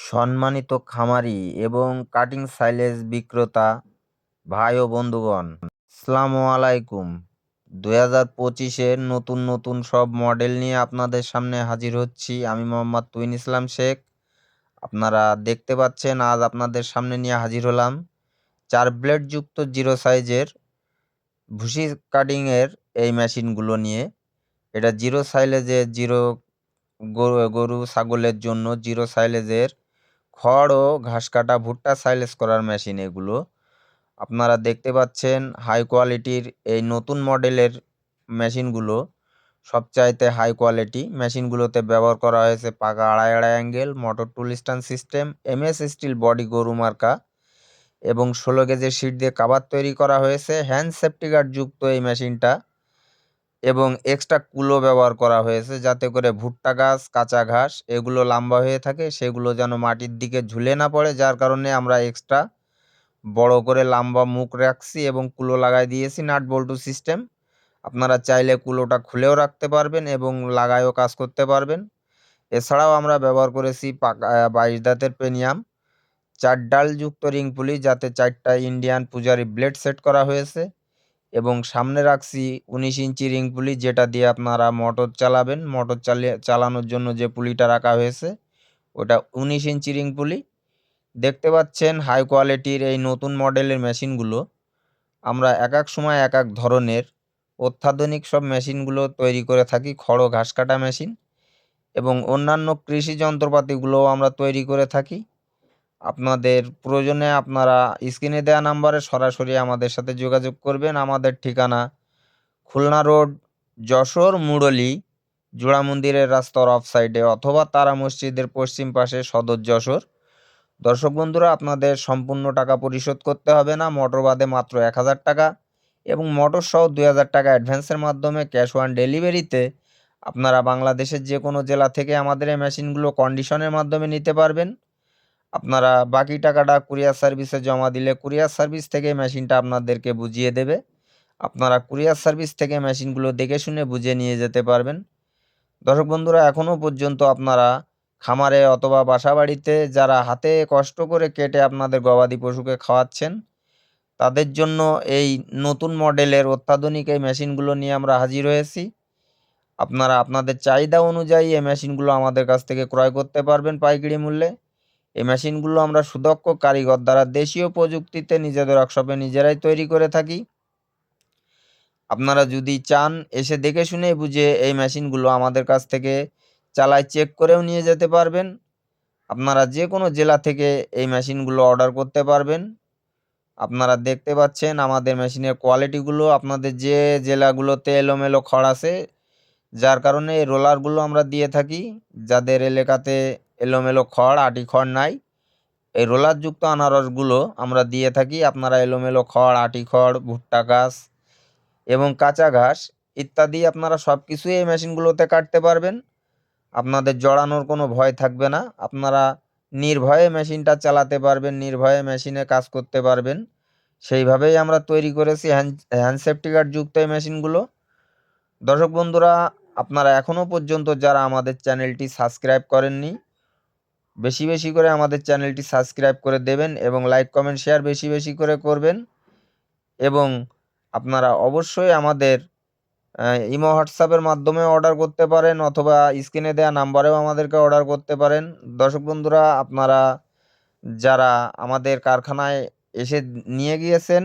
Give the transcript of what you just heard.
সম্মানিত খামারি এবং কাটিং সাইলেজ বিক্রেতা ভাই ও বন্ধুগণ, আসসালামু আলাইকুম। দুই হাজার পঁচিশের নতুন নতুন সব মডেল নিয়ে আপনাদের সামনে হাজির হচ্ছি আমি মোহাম্মদ তুইন ইসলাম শেখ। আপনারা দেখতে পাচ্ছেন, আজ আপনাদের সামনে নিয়ে হাজির হলাম চার ব্লেড যুক্ত জিরো সাইজের ভুসি কাটিংয়ের এই মেশিনগুলো নিয়ে। এটা জিরো সাইলেজের জিরো গরু গরু, ছাগলের জন্য জিরো সাইলেজের খড় ও ঘাস কাটা ভুট্টা সাইলেজ করার মেশিন এগুলো। আপনারা দেখতে পাচ্ছেন হাই কোয়ালিটির এই নতুন মডেলের মেশিনগুলো। সবচাইতে হাই কোয়ালিটি মেশিনগুলোতে ব্যবহার করা হয়েছে পাকা আড়াই আড়াই angle motor tool stand system MS steel body গরু মার্কা এবং ষোলো গেজের শিট দিয়ে কাবার তৈরি করা হয়েছে। হ্যান্ড সেফটি গার্ড যুক্ত এই মেশিনটা। এবং এক্সট্রা কুলো ব্যবহার করা হয়েছে যাতে করে ভুট্টা ঘাস কাঁচা ঘাস এগুলো লম্বা হয়ে থাকে, সেগুলো যেন মাটির দিকে ঝুলে না পড়ে, যার কারণে আমরা এক্সট্রা বড় করে লম্বা মুখ রাখছি এবং কুলো লাগাই দিয়েছি নাট বল্টু সিস্টেম আপনারা চাইলে কুলোটা খুলেও রাখতে পারবেন এবং লাগায়ও কাজ করতে পারবেন। এছাড়াও আমরা ব্যবহার করেছি পাকা বাইশ দাঁতের পেনিয়াম। চার ডাল যুক্ত রিং পুলি যাতে চারটা ইন্ডিয়ান পূজারি ব্লেড সেট করা হয়েছে। এবং সামনে রাখছি উনিশ ইঞ্চি রিং পুলি যেটা দিয়ে আপনারা মোটর চালাবেন। মোটর চালিয়ে, চালানোর জন্য যে পুলিটা রাখা হয়েছে, ওটা উনিশ ইঞ্চি রিং পুলি। দেখতে পাচ্ছেন হাই কোয়ালিটির এই নতুন মডেলের মেশিনগুলো। আমরা এক এক সময় এক এক ধরনের অত্যাধুনিক সব মেশিনগুলো তৈরি করে থাকি, খড় ঘাস কাটা মেশিন এবং অন্যান্য কৃষি যন্ত্রপাতিগুলোও আমরা তৈরি করে থাকি। আপনাদের প্রয়োজনে আপনারা স্ক্রিনে দেওয়া নাম্বারে সরাসরি আমাদের সাথে যোগাযোগ করবেন। আমাদের ঠিকানা খুলনা রোড, যশোর, মুরলী, জোড়া মন্দিরের রাস্তার অফ সাইডে অথবা তারা মসজিদের পশ্চিম পাশে সদর যশোর। দর্শক বন্ধুরা, আপনাদের সম্পূর্ণ টাকা পরিশোধ করতে হবে না। মোটর বাদে মাত্র এক হাজার টাকা এবং মোটর সহ দুই হাজার টাকা অ্যাডভান্সের মাধ্যমে ক্যাশ অন ডেলিভারিতে আপনারা বাংলাদেশের যে কোনো জেলা থেকে আমাদের এই মেশিনগুলো কন্ডিশনের মাধ্যমে নিতে পারবেন। আপনারা বাকি টাকাটা কুরিয়ার সার্ভিসে জমা দিলে কুরিয়ার সার্ভিস থেকে মেশিনটা আপনাদেরকে বুঝিয়ে দেবে। আপনারা কুরিয়ার সার্ভিস থেকে মেশিনগুলো দেখে শুনে বুঝে নিয়ে যেতে পারবেন। দর্শক বন্ধুরা, এখনও পর্যন্ত আপনারা খামারে অথবা বাসা বাড়িতে যারা হাতে কষ্ট করে কেটে আপনাদের গবাদি পশুকে খাওয়াচ্ছেন, তাদের জন্য এই নতুন মডেলের অত্যাধুনিক এই মেশিনগুলো নিয়ে আমরা হাজির হয়েছি। আপনারা আপনাদের চাহিদা অনুযায়ী এই মেশিনগুলো আমাদের কাছ থেকে ক্রয় করতে পারবেন পাইকারি মূল্যে। এই মেশিনগুলো আমরা সুদক্ষ কারিগর দ্বারা দেশীয় প্রযুক্তিতে নিজেদের ওয়ার্কশপে নিজেরাই তৈরি করে থাকি। আপনারা যদি চান, এসে দেখে শুনে বুঝে এই মেশিনগুলো আমাদের কাছ থেকে চালায় চেক করেও নিয়ে যেতে পারবেন। আপনারা যে কোনো জেলা থেকে এই মেশিনগুলো অর্ডার করতে পারবেন। আপনারা দেখতে পাচ্ছেন আমাদের মেশিনের কোয়ালিটিগুলো, আপনাদের যে জেলাগুলোতে এলোমেলো খড় আছে, যার কারণে এই রোলারগুলো আমরা দিয়ে থাকি। যাদের এলাকাতে এলোমেলো খড়, আটি খড় নাই। এই রোলারযুক্ত আনারসগুলো আমরা দিয়ে থাকি আপনারা এলোমেলো খড়, আটি খড়, ভুট্টা ঘাস এবং কাঁচা ঘাস ইত্যাদি আপনারা সব কিছুই এই মেশিনগুলোতে কাটতে পারবেন। আপনাদের জড়ানোর কোনো ভয় থাকবে না। আপনারা নির্ভয়ে মেশিনটা চালাতে পারবেন, নির্ভয়ে মেশিনে কাজ করতে পারবেন। সেইভাবেই আমরা তৈরি করেছি হ্যান্ড হ্যান্ড সেফটি গার্ড যুক্ত এই মেশিনগুলো। দর্শক বন্ধুরা, আপনারা এখনও পর্যন্ত যারা আমাদের চ্যানেলটি সাবস্ক্রাইব করেননি বেশি বেশি করে আমাদের চ্যানেলটি সাবস্ক্রাইব করে দেবেন এবং লাইক, কমেন্ট, শেয়ার বেশি বেশি করে করবেন। এবং আপনারা অবশ্যই আমাদের ইমো হোয়াটসঅ্যাপের মাধ্যমে অর্ডার করতে পারেন অথবা স্ক্রিনে দেওয়া নাম্বারেও আমাদেরকে অর্ডার করতে পারেন। দর্শক বন্ধুরা, আপনারা যারা আমাদের কারখানায় এসে নিয়ে গিয়েছেন